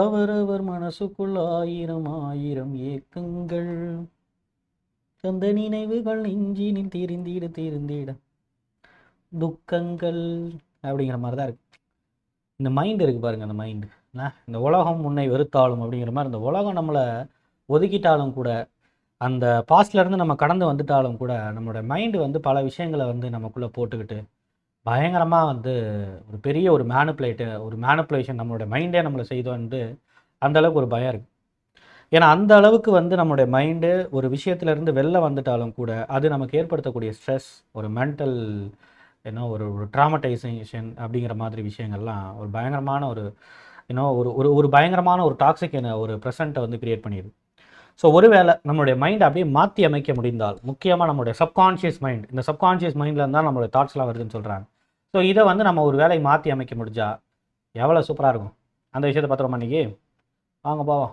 அவரவர் மனசுக்குள் ஆயிரம் ஆயிரம் ஏக்கங்கள். தந்த நினைவுகள் நெஞ்சினில் தீர்ந்திட தீர்ந்திட. துக்கங்கள் அப்படிங்கிற மாதிரி தான் இருக்கு. இந்த மைண்ட் இருக்கு பாருங்க அந்த மைண்டு இந்த உலகம் உன்னை வெறுத்தாலும் அப்படிங்கிற மாதிரி இந்த உலகம் நம்மளை ஒதுக்கிட்டாலும் கூட அந்த பாஸ்ட்லேருந்து நம்ம கடந்து வந்துட்டாலும் கூட நம்மளோட மைண்டு வந்து பல விஷயங்களை வந்து நமக்குள்ளே போட்டுக்கிட்டு பயங்கரமாக வந்து ஒரு பெரிய ஒரு மேனுப்புலேட்டு ஒரு மேனுப்புலேஷன் நம்மளோட மைண்டே நம்மளை செய்தோன்ட்டு அந்தளவுக்கு ஒரு பயம் இருக்குது ஏன்னா அந்த அளவுக்கு வந்து நம்மளுடைய மைண்டு ஒரு விஷயத்துல இருந்து வெளில வந்துட்டாலும் கூட அது நமக்கு ஏற்படுத்தக்கூடிய ஸ்ட்ரெஸ் ஒரு மென்டல் ஏன்னோ ஒரு ஒரு ட்ராமடைசேஷன் அப்படிங்கிற மாதிரி விஷயங்கள்லாம் ஒரு பயங்கரமான ஒரு ஏன்னோ ஒரு ஒரு ஒரு பயங்கரமான ஒரு டாக்ஸிக் ஒரு ப்ரெசண்ட்டை வந்து கிரியேட் பண்ணிடுது. ஸோ ஒருவேளை நம்மளுடைய மைண்டை அப்படியே மாற்றி அமைக்க முடிந்தால் முக்கியமாக நம்மளுடைய சப்கான்ஷியஸ் மைண்ட் இந்த சப்கான்ஷியஸ் மைண்டில் இருந்தால் நம்மளுடைய தாட்ஸ்லாம் வருதுன்னு சொல்கிறாங்க ஸோ இதை வந்து நம்ம ஒரு வேலையை மாற்றி அமைக்க முடிஞ்சா எவ்வளோ சூப்பராக இருக்கும்? அந்த விஷயத்தை பார்த்துருவோம் அன்றைக்கி வாங்க போவோம்.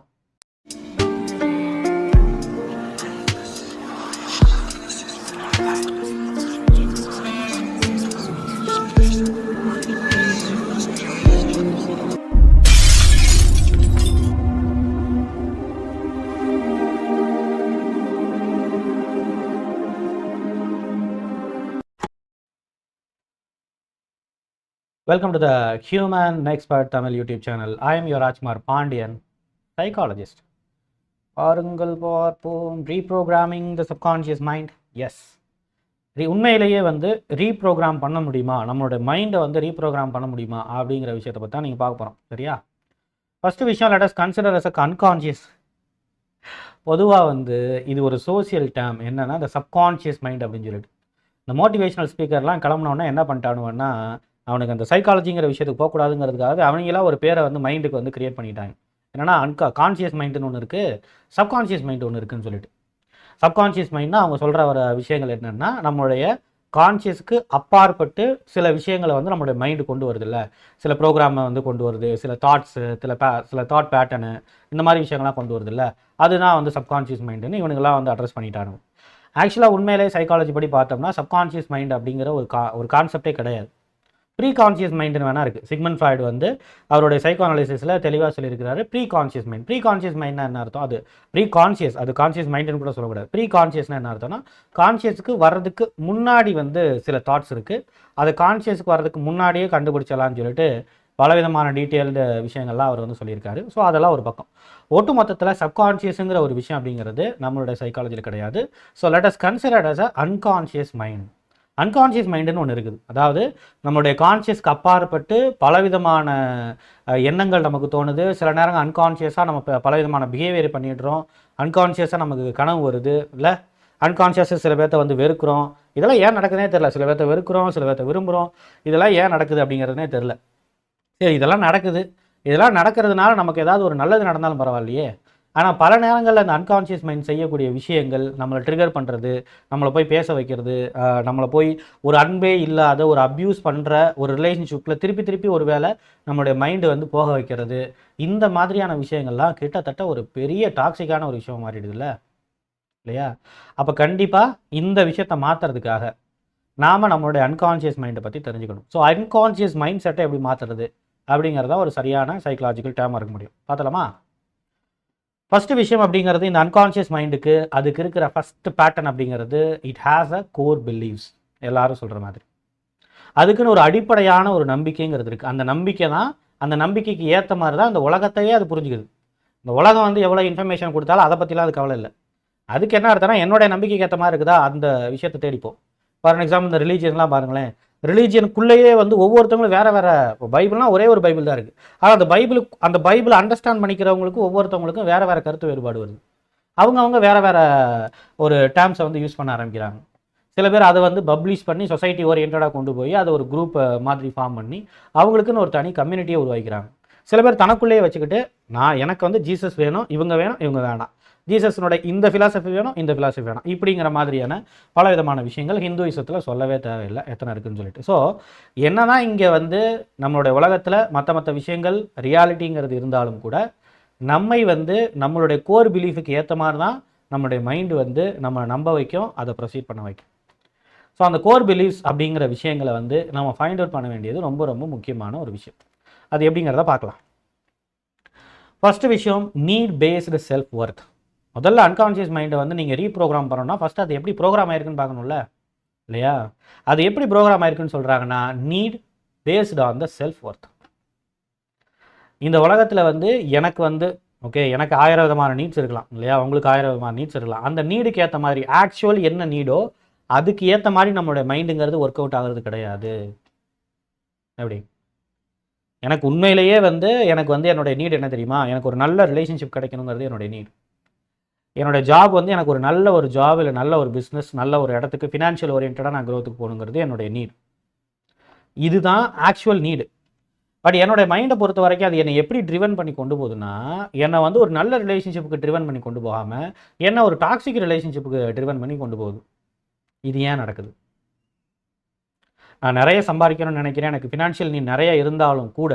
Welcome to the human expert Tamil YouTube channel I am your Rajkumar Pandian psychologist பாருங்கள் பார்ப்போம். Reprogramming the subconscious mind yes re உண்மையிலேயே வந்து ரீப்ரோக்ராம் பண்ண முடியுமா? நம்மளோட மைண்டை வந்து ரீப்ரோக்ராம் பண்ண முடியுமா? அப்படிங்கிற விஷயத்தை பற்றி தான் நீங்கள் பார்க்க போகிறோம் சரியா? ஃபஸ்ட்டு விஷயம் let us consider as a unconscious பொதுவாக வந்து இது ஒரு சோசியல் டேம் என்னென்னா இந்த சப்கான்ஷியஸ் மைண்ட் அப்படின்னு சொல்லிட்டு. இந்த மோட்டிவேஷனல் ஸ்பீக்கர்லாம் கிளம்புனோடனே என்ன பண்ணிட்டானுங்கன்னா அவனுக்கு அந்த சைக்காலஜிங்கிற விஷயத்துக்கு போகக்கூடாதுங்கிறதுக்காக அவங்களாம் ஒரு பேரை வந்து மைண்டுக்கு வந்து கிரியேட் பண்ணிட்டாங்க. என்னன்னா அன்கா கான்ஷியஸ் மைண்டுன்னு ஒன்று இருக்குது சப்கான்ஷியஸ் மைண்ட் ஒன்று இருக்குன்னு சொல்லிட்டு. சப்கான்ஷியஸ் மைண்ட்னா அவங்க சொல்கிற ஒரு விஷயங்கள் என்னென்னா நம்மளுடைய கான்ஷியஸ்க்கு அப்பாற்பட்டு சில விஷயங்களை வந்து நம்மளுடைய மைண்டு கொண்டு வருது இல்லை சில ப்ரோக்ராமை வந்து கொண்டு வருது சில தாட்ஸு சில பே சில தாட் பேட்டர்னு இந்த மாதிரி விஷயங்கள்லாம் கொண்டு வருது இல்லை அதுதான் வந்து சப்கான்ஷியஸ் மைண்டுன்னு இவனுங்களாம் வந்து அட்ரஸ் பண்ணிட்டானு ஆக்சுவலாக உண்மையிலே சைக்காலஜி படி பார்த்தோம்னா சப்கான்ஷியஸ் மைண்ட் அப்படிங்கிற ஒரு கா ஒரு கான்செப்டே கிடையாது. ப்ரீ கான்ஷியஸ் மைண்டுன்னு வேணா இருக்குது சிக்மன் ஃப்ராய்டு வந்து அவருடைய சைக்கோ அனாலிசிஸில் தெளிவாக சொல்லியிருக்கிறாரு pre conscious mind pre conscious மைண்ட்னா என்ன அர்த்தம்? அது ப்ரீ கான்ஷியஸ் அது கான்ஷியஸ் மைண்டுன்னு கூட சொல்லக்கூடாது. ப்ரீ கான்சியஸ்னா என்ன அர்த்தம்னா கான்ஷியஸ்க்கு வர்றதுக்கு முன்னாடி வந்து சில தாட்ஸ் இருக்குது அது கான்ஷியஸ்க்கு வர்றதுக்கு முன்னாடியே கண்டுபிடிச்சலாம்னு சொல்லிட்டு பலவிதமான டீட்டெயில்டு விஷயங்கள்லாம் அவர் வந்து சொல்லியிருக்காரு. ஸோ அதெல்லாம் ஒரு பக்கம். ஒட்டு மொத்தத்தில் சப்கான்ஷியஸுங்கிற ஒரு விஷயம் அப்படிங்கிறது நம்மளுடைய சைக்காலஜியில் கிடையாது. So let us considered as a unconscious mind unconscious மைண்டுன்னு ஒன்று இருக்குது. அதாவது நம்மளுடைய கான்ஷியஸ்க்கு அப்பாற்பட்டு பலவிதமான எண்ணங்கள் நமக்கு தோணுது. சில நேரம் அன்கான்ஷியஸாக நம்ம பலவிதமான பிஹேவியர் பண்ணிடுறோம். அன்கான்ஷியஸாக நமக்கு கனவு வருது இல்லை? அன்கான்ஷியஸாக சில பேர்த்த வந்து வெறுக்கிறோம். இதெல்லாம் ஏன் நடக்குதுனே தெரில சில பேர்த்த வெறுக்கிறோம் சில பேர்த்த விரும்புகிறோம் இதெல்லாம் ஏன் நடக்குது அப்படிங்கிறதுனே தெரில சரி இதெல்லாம் நடக்குது. இதெல்லாம் நடக்கிறதுனால நமக்கு ஏதாவது ஒரு நல்லது நடந்தாலும் பரவாயில்லையே. ஆனால் பல நேரங்களில் அந்த அன்கான்ஷியஸ் மைண்ட் செய்யக்கூடிய விஷயங்கள் நம்மளை ட்ரிகர் பண்ணுறது நம்மளை போய் பேச வைக்கிறது நம்மளை போய் ஒரு அன்பே இல்லாத ஒரு அப்யூஸ் பண்ணுற ஒரு ரிலேஷன்ஷிப்பில் திருப்பி திருப்பி ஒரு வேளை நம்மளுடைய மைண்டு வந்து போக வைக்கிறது. இந்த மாதிரியான விஷயங்கள்லாம் கிட்டத்தட்ட ஒரு பெரிய டாக்ஸிக்கான ஒரு விஷயம் மாறிடுதுல்ல? இல்லையா? அப்போ கண்டிப்பாக இந்த விஷயத்தை மாற்றுறதுக்காக நாம் நம்மளுடைய அன்கான்ஷியஸ் மைண்டை பற்றி தெரிஞ்சுக்கணும். ஸோ அன்கான்ஷியஸ் மைண்ட் செட்டை எப்படி மாற்றுறது அப்படிங்கிறதா ஒரு சரியான சைக்கலாஜிக்கல் டேமாக இருக்க முடியும். பார்த்தலாமா ஃபஸ்ட்டு விஷயம் அப்படிங்கிறது இந்த அன்கான்ஷியஸ் மைண்டுக்கு அதுக்கு இருக்கிற ஃபஸ்ட்டு பேட்டர்ன் அப்படிங்கிறது it has a core believes எல்லாரும் சொல்கிற மாதிரி. அதுக்குன்னு ஒரு அடிப்படையான ஒரு நம்பிக்கைங்கிறது இருக்குது அந்த நம்பிக்கை தான் அந்த நம்பிக்கைக்கு ஏற்ற மாதிரி தான் அந்த உலகத்தையே அது புரிஞ்சுக்குது. இந்த உலகம் வந்து எவ்வளோ இன்ஃபர்மேஷன் கொடுத்தாலும் அதை பற்றிலாம் அது கவலை இல்லை. அதுக்கு என்ன அர்த்தம்னா என்னுடைய நம்பிக்கைக்கு ஏற்ற மாதிரி இருக்குதா? அந்த விஷயத்தை தேடிப்போம். ஃபார் எக்ஸாம்பிள் இந்த ரிலீஜியன்லாம் பாருங்களேன். ரிலீஜியனுக்குள்ளேயே வந்து ஒவ்வொருத்தவங்களும் வேறு வேற இப்போ பைபிள்லாம் ஒரே ஒரு பைபிள் தான் இருக்குது ஆனால் அந்த பைபிளுக்கு அந்த பைபிளை அண்டர்ஸ்டாண்ட் பண்ணிக்கிறவங்களுக்கும் ஒவ்வொருத்தவங்களுக்கும் வேற வேற கருத்து வேறுபாடு வருது. அவங்க அவங்க வேறு வேற ஒரு டேர்ம்ஸை வந்து யூஸ் பண்ண ஆரம்பிக்கிறாங்க. சில பேர் அதை வந்து பப்ளிஷ் பண்ணி சொசைட்டி ஓரியன்டாக கொண்டு போய் அதை ஒரு குரூப் மாதிரி ஃபார்ம் பண்ணி அவங்களுக்குன்னு ஒரு தனி கம்யூனிட்டியை உருவாக்கிறாங்க சில பேர் தனக்குள்ளேயே வச்சுக்கிட்டு நான் எனக்கு வந்து ஜீசஸ் வேணும் இவங்க வேணும் இவங்க வேணாம். ஜீசஸ்னுடைய இந்த ஃபிலாசபி வேணும் இந்த ஃபிலாசபி வேணும். இப்படிங்கிற மாதிரியான பல விதமான விஷயங்கள் ஹிந்துவிசத்தில் சொல்லவே தேவையில்லை எத்தனை இருக்குன்னு சொல்லிட்டு. ஸோ என்னன்னா இங்கே வந்து நம்மளுடைய உலகத்தில் மற்ற மற்ற விஷயங்கள் ரியாலிட்டிங்கிறது இருந்தாலும் கூட நம்மை வந்து நம்மளுடைய கோர் பிலீஃபுக்கு ஏற்ற மாதிரி தான் நம்மளுடைய மைண்டு வந்து நம்ம நம்ப வைக்கும் அதை ப்ரொசீட் பண்ண வைக்கும். ஸோ அந்த கோர் பிலீஃப்ஸ் அப்படிங்கிற விஷயங்களை வந்து நம்ம ஃபைண்ட் அவுட் பண்ண வேண்டியது ரொம்ப ரொம்ப முக்கியமான ஒரு விஷயம். அது எப்படிங்கிறத பார்க்கலாம். ஃபஸ்ட்டு விஷயம் நீட் பேஸ்டு செல்ஃப் ஒர்த் முதல்ல அன்கான்ஷியஸ் மைண்டை வந்து நீங்கள் ரீப்ரோக்ராம் பண்ணணும்னா ஃபஸ்ட்டு அது எப்படி ப்ரோக்ராம் ஆயிருக்குன்னு பார்க்கணும்ல? இல்லையா? அது எப்படி ப்ரோக்ராம் ஆயிருக்குன்னு சொல்கிறாங்கன்னா need based on the self worth இந்த உலகத்தில் வந்து எனக்கு வந்து ஓகே எனக்கு ஆயிரம் விதமான நீட்ஸ் இருக்கலாம் இல்லையா? உங்களுக்கு ஆயிரம் விதமான நீட்ஸ் இருக்கலாம். அந்த நீடுக்கு ஏற்ற மாதிரி ஆக்சுவல் என்ன நீடோ அதுக்கு ஏற்ற மாதிரி நம்மளுடைய மைண்டுங்கிறது ஒர்க் அவுட் ஆகிறது கிடையாது. எப்படி? எனக்கு உண்மையிலேயே வந்து எனக்கு வந்து என்னுடைய நீட் என்ன தெரியுமா? எனக்கு ஒரு நல்ல ரிலேஷன்ஷிப் கிடைக்கணுங்கிறது என்னுடைய நீட் என்னோட ஜாப் வந்து எனக்கு ஒரு நல்ல ஒரு ஜாப் இல்லை நல்ல ஒரு பிஸ்னஸ் நல்ல ஒரு இடத்துக்கு ஃபினான்ஷியல் ஓரியன்டாக நான் க்ரோத்துக்கு போகணுங்கிறது என்னுடைய நீட் இதுதான் ஆக்சுவல் நீடு பட் என்னோட மைண்டை பொறுத்த வரைக்கும் அது என்னை எப்படி ட்ரிவன் பண்ணி கொண்டு போகுதுன்னா என்னை வந்து ஒரு நல்ல ரிலேஷன்ஷிப்புக்கு ட்ரிவன் பண்ணி கொண்டு போகாமல் என்னை ஒரு டாக்ஸிக் ரிலேஷன்ஷிப்புக்கு ட்ரிவன் பண்ணி கொண்டு போகுது. இது ஏன் நடக்குது? நான் நிறைய சம்பாதிக்கணும்னு நினைக்கிறேன். எனக்கு ஃபினான்ஷியல் நீ நிறைய இருந்தாலும் கூட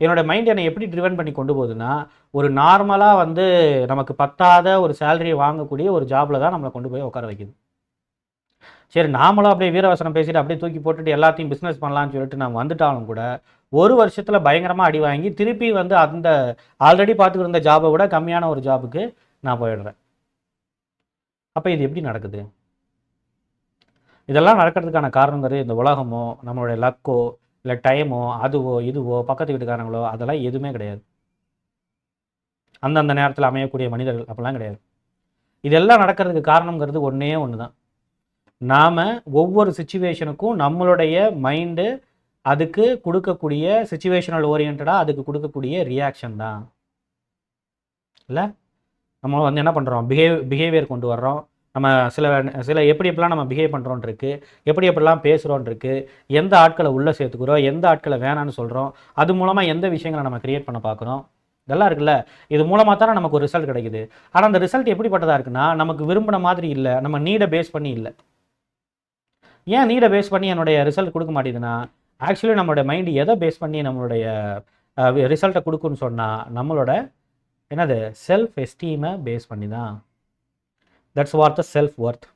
என்னோட மைண்ட் என்னை எப்படி ட்ரிவன் பண்ணி கொண்டு போகுதுன்னா ஒரு நார்மலாக வந்து நமக்கு பத்தாத ஒரு சேலரியை வாங்கக்கூடிய ஒரு ஜாபில் தான் நம்மளை கொண்டு போய் உட்கார வைக்குது. சரி நாமளும் அப்படியே வீரவசனம் பேசிட்டு அப்படியே தூக்கி போட்டுட்டு எல்லாத்தையும் பிஸ்னஸ் பண்ணலாம்னு சொல்லிட்டு நான் வந்துட்டாலும் கூட ஒரு வருஷத்தில் பயங்கரமாக அடி வாங்கி திருப்பி வந்து அந்த ஆல்ரெடி பார்த்துக்கிட்டு இருந்த ஜாபை விட கம்மியான ஒரு ஜாபுக்கு நான் போயிடுறேன். அப்போ இது எப்படி நடக்குது? இதெல்லாம் நடக்கிறதுக்கான காரணங்கிறது இந்த உலகமோ நம்மளுடைய லக்கோ இல்லை டைமோ அதுவோ இதுவோ பக்கத்து வீட்டுக்காரங்களோ அதெல்லாம் எதுவுமே கிடையாது. அந்தந்த நேரத்தில் அமையக்கூடிய மனிதர்கள் அப்படிலாம் கிடையாது. இதெல்லாம் நடக்கிறதுக்கு காரணங்கிறது ஒன்றே ஒன்று தான் நாம் ஒவ்வொரு சுச்சுவேஷனுக்கும் நம்மளுடைய மைண்டு அதுக்கு கொடுக்கக்கூடிய சுச்சுவேஷனல் ஓரியன்டாக அதுக்கு கொடுக்கக்கூடிய ரியாக்ஷன் தான். இல்லை? நம்ம வந்து என்ன பண்ணுறோம் பிஹேவ் பிஹேவியர் கொண்டு வர்றோம். நம்ம சில சில எப்படி எப்படிலாம் நம்ம பிஹேவ் பண்ணுறோன்ருக்கு எப்படி எப்படிலாம் பேசுகிறோன்ருக்கு எந்த ஆட்களை உள்ளே சேர்த்துக்கிறோம் எந்த ஆட்களை வேணான்னு சொல்கிறோம் அது மூலமாக எந்த விஷயங்களை நம்ம க்ரியேட் பண்ண பார்க்குறோம் இதெல்லாம் இருக்குல்ல. இது மூலமாக தானே நமக்கு ஒரு ரிசல்ட் கிடைக்குது. ஆனால் அந்த ரிசல்ட் எப்படிப்பட்டதாக இருக்குன்னா நமக்கு விரும்பின மாதிரி இல்லை நம்ம நீடை பேஸ் பண்ணி இல்லை. ஏன் நீடை பேஸ் பண்ணி என்னுடைய ரிசல்ட் கொடுக்க மாட்டேங்குதுன்னா ஆக்சுவலி நம்மளோட மைண்டு எதை பேஸ் பண்ணி நம்மளுடைய ரிசல்ட்டை கொடுக்குன்னு சொன்னால் நம்மளோட என்னது செல்ஃப் எஸ்டீமை பேஸ் பண்ணி தான் that's where the self worth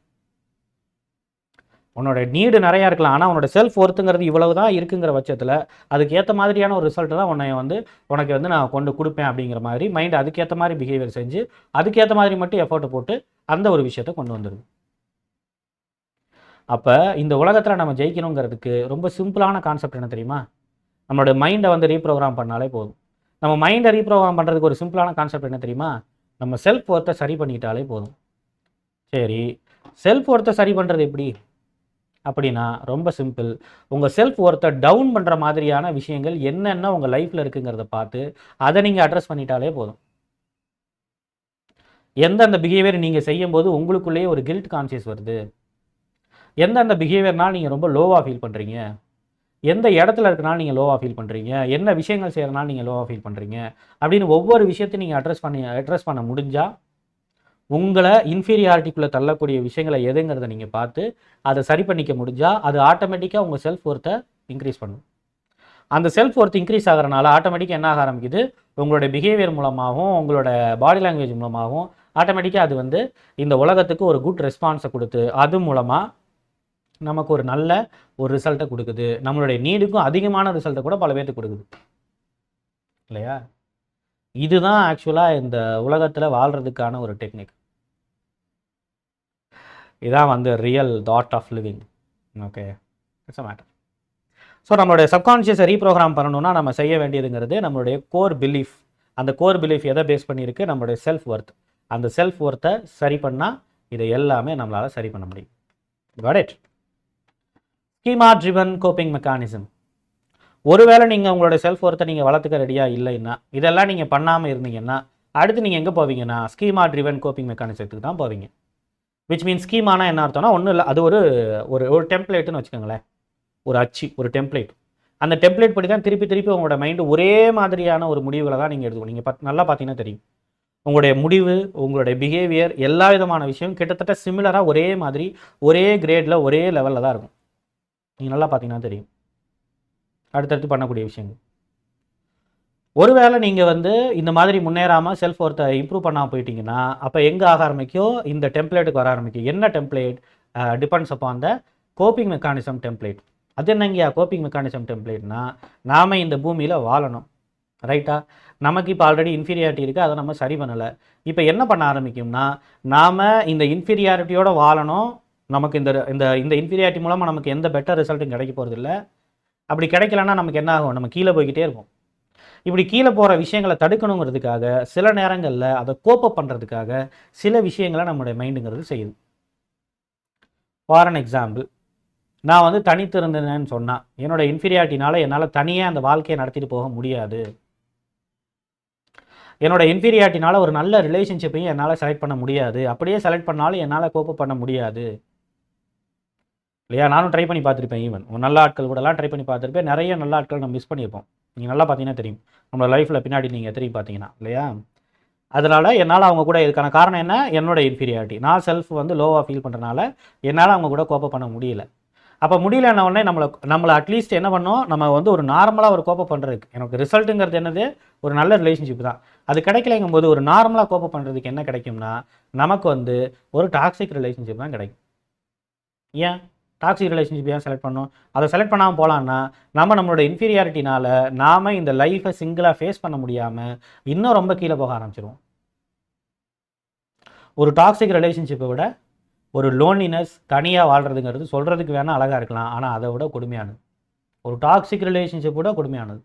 உன்னோட நீடு நிறையா இருக்கலாம். ஆனால் உன்னோட செல்ஃப் ஒர்த்துங்கிறது இவ்வளவு தான் இருக்குங்கிற பட்சத்தில் அதுக்கு ஏற்ற மாதிரியான ஒரு ரிசல்ட்டு தான் உன்னை வந்து உனக்கு வந்து நான் கொண்டு கொடுப்பேன் அப்படிங்கிற மாதிரி மைண்ட் அதுக்கேற்ற மாதிரி பிஹேவியர் செஞ்சு அதுக்கேற்ற மாதிரி மட்டும் எஃபர்ட் போட்டு அந்த ஒரு விஷயத்தை கொண்டு வந்துடுது அப்போ இந்த உலகத்தில் நம்ம ஜெயிக்கணுங்கிறதுக்கு ரொம்ப சிம்பிளான கான்செப்ட் என்ன தெரியுமா? நம்மளோட மைண்டை வந்து ரீப்ரோக்ராம் பண்ணாலே போதும். நம்ம மைண்டை ரீப்ரோக்ராம் பண்ணுறதுக்கு ஒரு சிம்பிளான கான்செப்ட் என்ன தெரியுமா? நம்ம செல்ஃப் ஒர்த்தை சரி பண்ணிக்கிட்டாலே போதும். சரி செல்ஃப் ஒர்த்தை சரி பண்ணுறது எப்படி? அப்படின்னா ரொம்ப சிம்பிள் உங்கள் செல்ஃப் ஒர்த்தை டவுன் பண்ணுற மாதிரியான விஷயங்கள் என்னென்ன உங்கள் லைஃப்பில் இருக்குங்கிறத பார்த்து அதை நீங்கள் அட்ரஸ் பண்ணிட்டாலே போதும். எந்தெந்த பிஹேவியர் நீங்கள் செய்யும்போது உங்களுக்குள்ளேயே ஒரு கில்ட் கான்சியஸ் வருது? எந்தெந்த பிஹேவியர்னால் நீங்கள் ரொம்ப லோவாக ஃபீல் பண்ணுறீங்க எந்த இடத்துல இருக்கனால நீங்கள் லோவாக ஃபீல் பண்ணுறீங்க என்ன விஷயங்கள் செய்கிறனால நீங்கள் லோவாக ஃபீல் பண்ணுறீங்க அப்படின்னு ஒவ்வொரு விஷயத்தையும் நீங்கள் அட்ரஸ் பண்ணி அட்ரஸ் பண்ண முடிஞ்சால் உங்களை இன்ஃபீரியாரிட்டிக்குள்ளே தள்ளக்கூடிய விஷயங்களை எதுங்கிறத நீங்கள் பார்த்து அதை சரி பண்ணிக்க முடிஞ்சால் அது ஆட்டோமேட்டிக்காக உங்கள் செல்ஃப் ஒர்த்தை இன்க்ரீஸ் பண்ணும். அந்த செல்ஃப் ஒர்த் இன்க்ரீஸ் ஆகிறனால ஆட்டோமேட்டிக்காக என்ன ஆக ஆரம்பிக்குது? உங்களோட பிஹேவியர் மூலமாகவும் உங்களோட பாடி லாங்குவேஜ் மூலமாகவும் ஆட்டோமேட்டிக்காக அது வந்து இந்த உலகத்துக்கு ஒரு குட் ரெஸ்பான்ஸை கொடுத்து அது மூலமாக நமக்கு ஒரு நல்ல ஒரு ரிசல்ட்டை கொடுக்குது. நம்மளுடைய நீடுக்கும் அதிகமான ரிசல்ட்டை கூட பல பேர்த்துக்கு கொடுக்குது. இல்லையா? இதுதான் ஆக்சுவலாக இந்த உலகத்தில் வாழ்கிறதுக்கான ஒரு டெக்னிக் இதான் வந்து real thought of living okay it's a matter so நம்மளுடைய சப்கான்ஷியஸை ரீப்ரோக்ராம் பண்ணணும்னா நம்ம செய்ய வேண்டியதுங்கிறது நம்மளுடைய கோர் பிலீஃப் அந்த கோர் பிலீஃப் எதை பேஸ் பண்ணியிருக்கு? நம்மளுடைய செல்ஃப் ஒர்த் அந்த செல்ஃப் ஒர்த்தை சரி பண்ணால் இதை எல்லாமே நம்மளால் சரி பண்ண முடியும். Got it schema driven coping mechanism ஒருவேளை நீங்கள் உங்களோட செல்ஃப் ஒர்த்தை நீங்கள் வளர்த்துக்க ரெடியாக இல்லைன்னா இதெல்லாம் நீங்கள் பண்ணாமல் இருந்தீங்கன்னா அடுத்து நீங்கள் எங்கே போவீங்கன்னா ஸ்கீமா ட்ரிவன் கோப்பிங் மெக்கானிசத்துக்கு தான் போவீங்க. விச் மீன் ஸ்கீமானா என்ன அர்த்தம்னா ஒன்றும் இல்லை அது ஒரு ஒரு ஒரு டெம்ப்ளேட்டுன்னு வச்சுக்கோங்களேன். ஒரு அச்சு ஒரு டெம்ப்ளேட் அந்த டெம்ப்ளேட் படி தான் திருப்பி திருப்பி உங்களோட மைண்டு ஒரே மாதிரியான ஒரு முடிவுகளை தான் நீங்கள் எடுத்துக்கணும். நீங்கள் பத் நல்லா பார்த்தீங்கன்னா தெரியும். உங்களுடைய முடிவு உங்களுடைய பிஹேவியர் எல்லா விதமான விஷயம் கிட்டத்தட்ட சிமிலராக ஒரே மாதிரி ஒரே கிரேடில் ஒரே லெவலில் தான் இருக்கும். நீங்கள் நல்லா பார்த்தீங்கன்னா தெரியும். அடுத்தடுத்து பண்ணக்கூடிய விஷயங்கள். ஒருவேளை நீங்கள் வந்து இந்த மாதிரி முன்னேறாமல் செல்ஃப் ஒர்த்தை இம்ப்ரூவ் பண்ணாமல் போயிட்டீங்கன்னா அப்போ எங்கே ஆக ஆரம்பிக்கும் இந்த டெம்ப்ளேட்டுக்கு வர ஆரம்பிக்கும் என்ன டெம்ப்ளேட் டிபெண்ட்ஸ் அப்போ த கோப்பிங் மெக்கானிசம் டெம்ப்ளேட் அது என்னங்கய்யா? கோப்பிங் மெக்கானிசம் டெம்ப்ளேட்னா நாம் இந்த பூமியில் வாழணும். ரைட்டா நமக்கு இப்போ ஆல்ரெடி இன்ஃபீரியாரிட்டி இருக்குது அதை நம்ம சரி பண்ணலை. இப்போ என்ன பண்ண ஆரம்பிக்கும்னா நாம் இந்த இன்ஃபீரியாரிட்டியோட வாழணும். நமக்கு இந்த இந்த இந்த இன்ஃபீரியாரிட்டி மூலமாக நமக்கு எந்த பெட்டர் ரிசல்ட்டும் கிடைக்க போகிறதில்ல அப்படி கிடைக்கலன்னா நமக்கு என்ன ஆகும்? நம்ம கீழே போய்கிட்டே இருக்கும் இப்படி கீழே போகிற விஷயங்களை தடுக்கணுங்கிறதுக்காக சில நேரங்களில் அதை கோப்பப் பண்ணுறதுக்காக சில விஷயங்களை நம்மளுடைய மைண்டுங்கிறது செய்யுது. ஃபார் அன் எக்ஸாம்பிள் நான் வந்து தனித்து இருந்தேன்னு சொன்னால் என்னோட இன்ஃபீரியாரிட்டினால என்னால் தனியாக அந்த வாழ்க்கையை நடத்திட்டு போக முடியாது. என்னோட இன்ஃபீரியாரிட்டினால ஒரு நல்ல ரிலேஷன்ஷிப்பையும் என்னால் செலக்ட் பண்ண முடியாது. அப்படியே செலக்ட் பண்ணாலும் என்னால் கோப்பப் பண்ண முடியாது. இல்லையா? நானும் ட்ரை பண்ணி பார்த்துருப்பேன் ஈவன் நல்ல ஆட்கள் கூடலாம் ட்ரை பண்ணி பார்த்துருப்பேன். நிறைய நல்ல ஆட்கள் நம்ம மிஸ் பண்ணியிருப்போம். நீங்கள் நல்லா பார்த்தீங்கன்னா தெரியும். நம்மளோட லைஃப்பில் பின்னாடி நீங்கள் திரும்பி பார்த்தீங்கன்னா இல்லையா? அதனால் என்னால் அவங்க கூட இதுக்கான காரணம் என்ன? என்னோடய இன்ஃபீரியாரிட்டி நான் செல்ஃப் வந்து லோவாக ஃபீல் பண்ணுறனால என்னால் அவங்க கூட கோப்பை பண்ண முடியல. அப்போ முடியலன்ன உடனே நம்மளை நம்மளை அட்லீஸ்ட் என்ன பண்ணோம்? நம்ம வந்து ஒரு நார்மலாக ஒரு கோப்பை பண்ணுறதுக்கு எனக்கு ரிசல்ட்டுங்கிறது என்னது? ஒரு நல்ல ரிலேஷன்ஷிப் தான். அது கிடைக்கலங்கும் போது ஒரு நார்மலாக கோப்பை பண்ணுறதுக்கு என்ன கிடைக்கும்னா நமக்கு வந்து ஒரு டாக்ஸிக் ரிலேஷன்ஷிப் தான் கிடைக்கும். ஏன்? டாக்ஸிக் ரிலேஷன்ஷிப் ஏன் செலக்ட் பண்ணோம்? அதை செலக்ட் பண்ணாமல் போகலான்னா நம்ம நம்மளோட இன்ஃபீரியாரிட்டினால நாம் இந்த லைஃப்பை சிங்கிளாக ஃபேஸ் பண்ண முடியாமல் இன்னும் ரொம்ப கீழே போக ஆரம்பிச்சிருவோம். ஒரு டாக்ஸிக் ரிலேஷன்ஷிப்பை விட ஒரு லோன்லினஸ் தனியாக வாழ்கிறதுங்கிறது சொல்கிறதுக்கு வேணால் அழகாக இருக்கலாம். ஆனால் அதை விட கொடுமையானது. ஒரு டாக்ஸிக் ரிலேஷன்ஷிப் விட கொடுமையானது.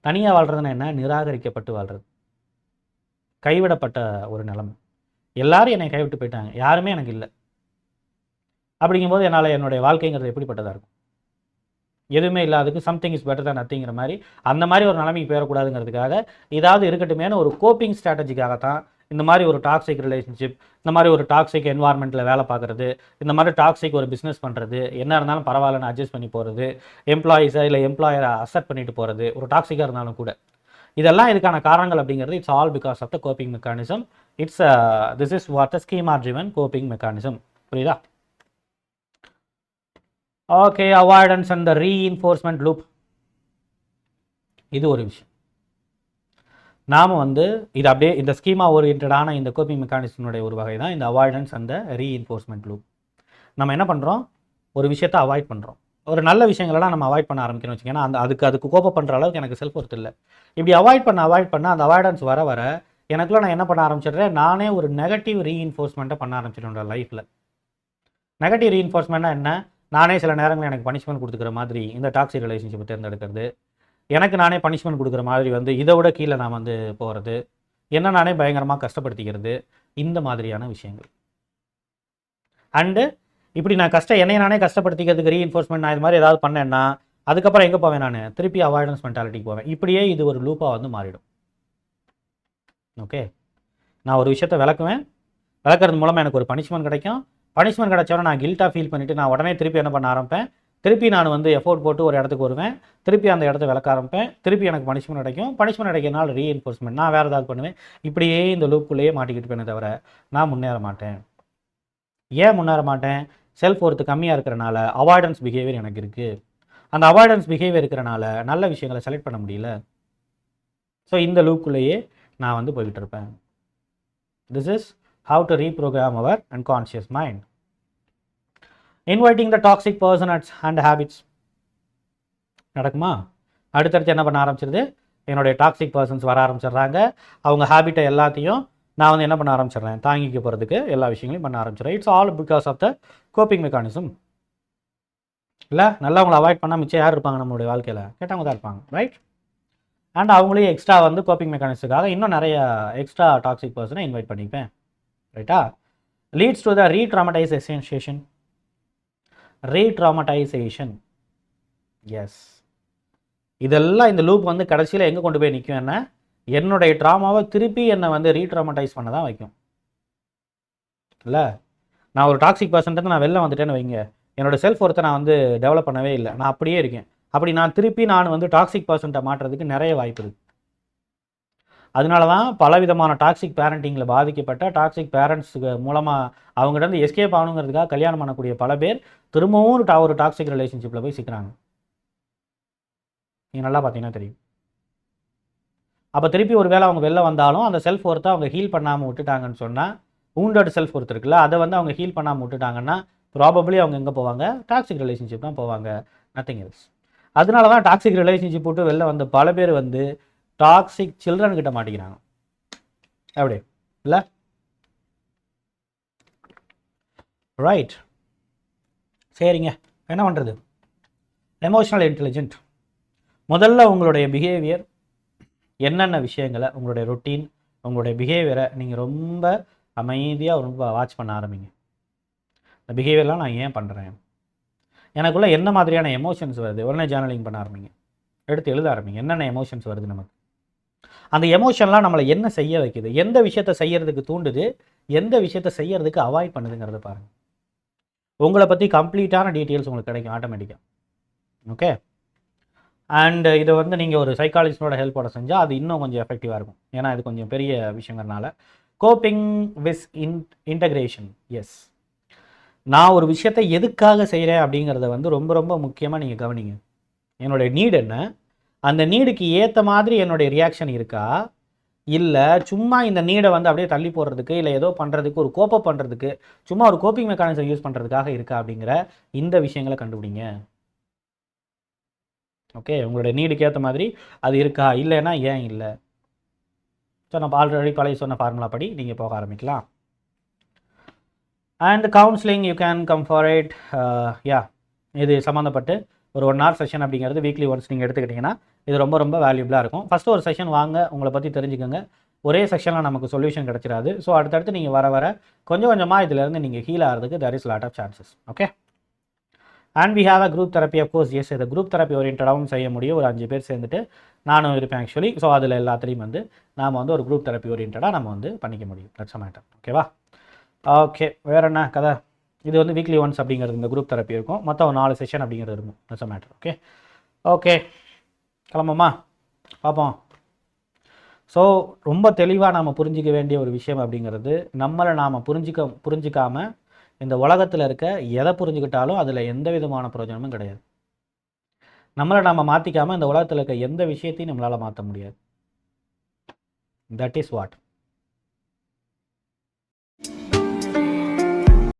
தனியாக வாழ்கிறதுனா என்ன? நிராகரிக்கப்பட்டு வாழ்கிறது கைவிடப்பட்ட ஒரு நிலைமை. எல்லாரும் என்னை கைவிட்டு போயிட்டாங்க. யாருமே எனக்கு இல்லை. அப்படிங்கும்போது என்னால் என்னுடைய வாழ்க்கைங்கிறது எப்படிப்பட்டதாக இருக்கும்? எதுவுமே இல்லாததுக்கு சம்திங் இஸ் பெட்டர் தான் நத்திங்கிற மாதிரி அந்த மாதிரி ஒரு நிலைமைக்கு போயிடக்கூடாதுங்கிறதுக்காக ஏதாவது இருக்கட்டுமேனு ஒரு கோப்பிங் ஸ்ட்ராட்டஜிக்காக தான் இந்த மாதிரி ஒரு டாக்ஸிக் ரிலேஷன்ஷிப் இந்த மாதிரி ஒரு டாக்ஸிக் என்வாரன்மெண்ட்டில் வேலை பார்க்குறது இந்த மாதிரி டாக்ஸிக் ஒரு பிஸ்னஸ் பண்ணுறது என்ன இருந்தாலும் பரவாயில்லன்னு அட்ஜஸ்ட் பண்ணி போகிறது எம்ப்ளாயீஸை இல்லை எம்ப்ளாயரை அசெப்ட் பண்ணிட்டு போகிறது ஒரு டாக்ஸிக்காக இருந்தாலும் கூட. இதெல்லாம் இதுக்கான காரணங்கள் அப்படிங்கிறது it's all because of the coping mechanism it's this is what the schema driven coping mechanism புரியுதா? Okay avoidance and the reinforcement loop இது ஒரு விஷயம். நாம் வந்து இது அப்படியே இந்த ஸ்கீமா ஓரியன்டான இந்த கோப்பிங் மெக்கானிசனுடைய ஒரு வகை தான் இந்த அவாய்டன்ஸ் அந்த ரீஇன்ஃபோர்ஸ்மெண்ட் லூப் நம்ம என்ன பண்ணுறோம் ஒரு விஷயத்தை அவாய்ட் பண்ணுறோம் ஒரு நல்ல விஷயங்களெல்லாம் நம்ம அவாய்ட் பண்ண ஆரம்பிக்கணும் வச்சுக்கோங்க. அந்த அதுக்கு அதுக்கு கோப்பம் பண்ணுற அளவுக்கு எனக்கு செல்ஃப் ஒர்த் இல்லை. இப்படி அவாய்ட் பண்ண அவாய்ட் பண்ண அந்த அவாய்டன்ஸ் வர வர எனக்குள்ள நான் என்ன பண்ண ஆரம்பிச்சிடுறேன்? நானே ஒரு நெகட்டிவ் ரீஇன்ஃபோர்ஸ்மெண்ட்டை பண்ண ஆரம்பிச்சிடுவேன் லைஃப்பில் நெகட்டிவ் ரீஇன்ஃபோர்ஸ்மெண்ட்னா என்ன? நானே சில நேரங்களில் எனக்கு பனிஷ்மெண்ட் கொடுத்துக்கிற மாதிரி இந்த டாக்ஸிக் ரிலேஷன்ஷிப்பை தேர்ந்தெடுக்கிறது. எனக்கு நானே பனிஷ்மெண்ட் கொடுக்குற மாதிரி வந்து இதை விட கீழே நான் வந்து போகிறது என்ன நானே பயங்கரமாக கஷ்டப்படுத்திக்கிறது. இந்த மாதிரியான விஷயங்கள். அண்டு இப்படி நான் கஷ்டம் என்னை நானே கஷ்டப்படுத்திக்கிறதுக்கு ரீஇன்ஃபோர்ஸ்மெண்ட் நான் இது மாதிரி ஏதாவது பண்ணேன்னா அதுக்கப்புறம் எங்கே போவேன் நான்? திருப்பி அவாய்டன்ஸ் மென்டாலிட்டிக்கு போவேன். இப்படியே இது ஒரு லூப்பாக வந்து மாறிடும். ஓகே நான் ஒரு விஷயத்தை விளக்குவேன். விளக்குறது மூலமாக எனக்கு ஒரு பனிஷ்மெண்ட் கிடைக்கும். பனிஷ்மெண்ட் கிடைச்சவொடனே நான் கில்ட்டாக ஃபீல் பண்ணிவிட்டு நான் உடனே திருப்பி என்ன பண்ண ஆரம்பிப்பேன்? திருப்பி நான் வந்து எஃபோர்ட் போட்டு ஒரு இடத்துக்கு வருவேன். திருப்பி அந்த இடத்த விளக்க ஆரம்பிப்பேன். திருப்பி எனக்கு பனிஷ்மெண்ட் கிடைக்கும். பனிஷ்மெண்ட் கிடைக்கிறனால ரீஎன்ஃபோர்ஸ்மெண்ட் நான் வேறு ஏதாவது பண்ணுவேன். இப்படியே இந்த லூப்புக்குள்ளேயே மாட்டிக்கிட்டு போனே தவிர நான் முன்னேற மாட்டேன். ஏன் முன்னேற மாட்டேன்? செல்ஃப் ஒர்த்து கம்மியாக இருக்கிறனால அவாய்டன்ஸ் பிஹேவியர் எனக்கு இருக்குது அந்த அவாய்டன்ஸ் பிஹேவியர் இருக்கிறனால நல்ல விஷயங்களை செலக்ட் பண்ண முடியல. ஸோ இந்த லூப்புக்குள்ளேயே நான் வந்து போய்கிட்டு இருப்பேன். This is how to reprogram our unconscious mind inviting the toxic person and habits நடக்குமா? அடுத்தடுத்து என்ன பண்ண ஆரம்பிச்சிருது? என்னுடைய டாக்ஸிக் பர்சன்ஸ் வர ஆரம்பிச்சிடுறாங்க. அவங்க ஹேபிட்டை எல்லாத்தையும் நான் வந்து என்ன பண்ண ஆரம்பிச்சிடுறேன்? தாங்கிக்க போகிறதுக்கு எல்லா விஷயங்களையும் பண்ண ஆரம்பிச்சிடுறேன். It's all because of the coping mechanism இல்லை? நல்லா அவங்களை அவாய்ட் பண்ணால் மிச்சம் யார் இருப்பாங்க நம்மளுடைய வாழ்க்கையில்? கேட்டவங்க தான் இருப்பாங்க ரைட் அண்ட் அவங்களையும் எக்ஸ்ட்ரா வந்து கோப்பிங் மெக்கானிக்ஸுக்காக இன்னும் நிறைய எக்ஸ்ட்ரா டாக்ஸிக் பர்சனை இன்வைட் பண்ணிப்பேன். ரைட்டா leads to the retraumatization retraumatization yes இதெல்லாம் இந்த லூப் வந்து கடைசியில் எங்கே கொண்டு போய் நிற்கும் என்ன? என்னுடைய ட்ராமாவை திருப்பி என்னை வந்து ரீட்ராமடைஸ் பண்ண தான் வைக்கும். இல்லை? நான் ஒரு டாக்ஸிக் பர்சன்ட்டு நான் வெளில வந்துட்டேன்னு வைங்க. என்னோட செல்ஃப் ஒர்த்தை நான் வந்து டெவலப் பண்ணவே இல்லை. நான் அப்படியே இருக்கேன். அப்படி நான் திருப்பி நான் வந்து டாக்ஸிக் பர்சன்ட்டை மாற்றுறதுக்கு நிறைய வாய்ப்பு இருக்குது அதனால தான் பலவிதமான டாக்ஸிக் பேரண்டிங்கில் பாதிக்கப்பட்ட டாக்ஸிக் பேரண்ட்ஸுக்கு மூலமாக அவங்ககிட்ட எஸ்கேப் ஆகணுங்கிறதுக்காக கல்யாணம் பண்ணக்கூடிய பல பேர் திரும்பவும் ஒரு டா- ஒரு டாக்ஸிக் ரிலேஷன்ஷிப்பில் போய் சிக்கிறாங்க. நீங்கள் நல்லா பார்த்தீங்கன்னா தெரியும். அப்போ திருப்பி ஒரு வேளை அவங்க வெளில வந்தாலும் அந்த செல்ஃப் ஒர்த்தை அவங்க ஹீல் பண்ணாமல் விட்டுட்டாங்கன்னு சொன்னால் ஊண்டட் செல்ஃப் ஒர்த் இருக்குல்ல அதை வந்து அவங்க ஹீல் பண்ணாமல் விட்டுட்டாங்கன்னா ப்ராபப்ளி அவங்க எங்கே போவாங்க? டாக்ஸிக் ரிலேஷன்ஷிப் தான் போவாங்க. நத்திங் எல்ஸ் அதனால தான் டாக்ஸிக் ரிலேஷன்ஷிப் போட்டு வெளில வந்த பல பேர் வந்து டாக்ஸிக் சில்ட்ரன் கிட்ட மாட்டிக்கிறாங்க. அப்படி. இல்லை? ரைட் சரிங்க. என்ன பண்ணுறது எமோஷனல் இன்டெலிஜென்ட் முதல்ல உங்களுடைய பிஹேவியர் என்னென்ன விஷயங்களை உங்களுடைய ரொட்டீன் உங்களுடைய பிஹேவியரை நீங்கள் ரொம்ப அமைதியாக ரொம்ப வாட்ச் பண்ண ஆரம்பிங்க. இந்த பிஹேவியர்லாம் நான் ஏன் பண்ணுறேன் எனக்குள்ளே என்ன மாதிரியான எமோஷன்ஸ் வருது? உடனே ஜேர்னலிங் பண்ண ஆரம்பிங்க. எடுத்து எழுத ஆரம்பிங்க. என்னென்ன எமோஷன்ஸ் வருது நமக்கு? அந்த எமோஷன்லாம் நம்மளை என்ன செய்ய வைக்குது? எந்த விஷயத்த செய்யறதுக்கு தூண்டுது? எந்த விஷயத்த செய்யறதுக்கு அவாய்ட் பண்ணுதுங்கிறத பாருங்கள் உங்களை பற்றி கம்ப்ளீட்டான டீட்டெயில்ஸ் உங்களுக்கு கிடைக்கும் ஆட்டோமேட்டிக்காக ஓகே அண்ட் இதை வந்து நீங்கள் ஒரு சைக்காலஜிஸ்டோட ஹெல்ப்போட செஞ்சால் அது இன்னும் கொஞ்சம் எஃபெக்டிவாக இருக்கும். ஏன்னா இது கொஞ்சம் பெரிய விஷயங்கிறனால. Coping with in integration yes நான் ஒரு விஷயத்தை எதுக்காக செய்கிறேன் அப்படிங்கிறத வந்து ரொம்ப ரொம்ப முக்கியமாக நீங்கள் கவனிங்க. என்னுடைய நீடு என்ன? அந்த நீடுக்கு ஏற்ற மாதிரி என்னுடைய ரியாக்ஷன் இருக்கா? இல்லை சும்மா இந்த நீடை வந்து அப்படியே தள்ளி போடுறதுக்கு இல்லை ஏதோ பண்ணுறதுக்கு ஒரு கோப்பப் பண்ணுறதுக்கு சும்மா ஒரு கோப்பிங் மெக்கானிசம் யூஸ் பண்ணுறதுக்காக இருக்கா அப்படிங்கிற இந்த விஷயங்களை கண்டுபிடிங்க. ஓகே உங்களுடைய நீடுக்கு ஏற்ற மாதிரி அது இருக்கா? இல்லைன்னா ஏன் இல்லை? ஸோ நம்ம ஆல்ரெடி பழைய சொன்ன ஃபார்முலா படி நீங்கள் போக ஆரம்பிக்கலாம். And counselling you can come for it yeah இது சம்மந்தப்பட்டு ஒரு ஒன் ஹவர் செஷன் அப்படிங்கிறது வீக்லி ஒன்ஸ் நீங்கள் எடுத்துக்கிட்டிங்கன்னா இது ரொம்ப ரொம்ப வேல்யூபிளாக இருக்கும். ஃபஸ்ட்டு ஒரு செஷன் வாங்க உங்களை பற்றி தெரிஞ்சுக்கோங்க. ஒரே செஷனில் நமக்கு சொல்யூஷன் கிடச்சிடாது. ஸோ அடுத்தடுத்து நீங்கள் வர வர கொஞ்சம் கொஞ்சமாக இதிலேருந்து நீங்கள் ஹீல் ஆகிறதுக்கு there is lot of chances okay and we have a group therapy course yes இதை குரூப் தெரப்பி ஓரியன்டாகவும் செய்ய முடியும். ஒரு அஞ்சு பேர் சேர்ந்துட்டு நானும் இருப்பேன் ஆக்சுவலி ஸோ அதில் எல்லாத்துலேயும் வந்து நாம் வந்து ஒரு குரூப் தெரப்பி ஓரியன்டாக நம்ம வந்து பண்ணிக்க முடியும். தட்ஸ் மேட்டர் ஓகேவா ஓகே வேறு என்ன கதை? இது வந்து வீக்லி ஒன்ஸ் அப்படிங்கிறது இந்த குரூப் தெரப்பி இருக்கும். மொத்தம் ஒரு நாலு செஷன் அப்படிங்கிறது இருக்கும். தட்ஸ் மேட்டர் ஓகே ஓகே கிளம்புமா பார்ப்போம். ஸோ ரொம்ப தெளிவாக நாம் புரிஞ்சிக்க வேண்டிய ஒரு விஷயம் அப்படிங்கிறது நம்மளை நாம் புரிஞ்சிக்க புரிஞ்சிக்காமல் இந்த உலகத்தில் இருக்க எதை புரிஞ்சுக்கிட்டாலும் அதில் எந்த விதமான பிரயோஜனமும் கிடையாது. நம்மளை நாம் மாற்றிக்காமல் இந்த உலகத்தில் இருக்க எந்த விஷயத்தையும் நம்மளால் மாற்ற முடியாது. That is what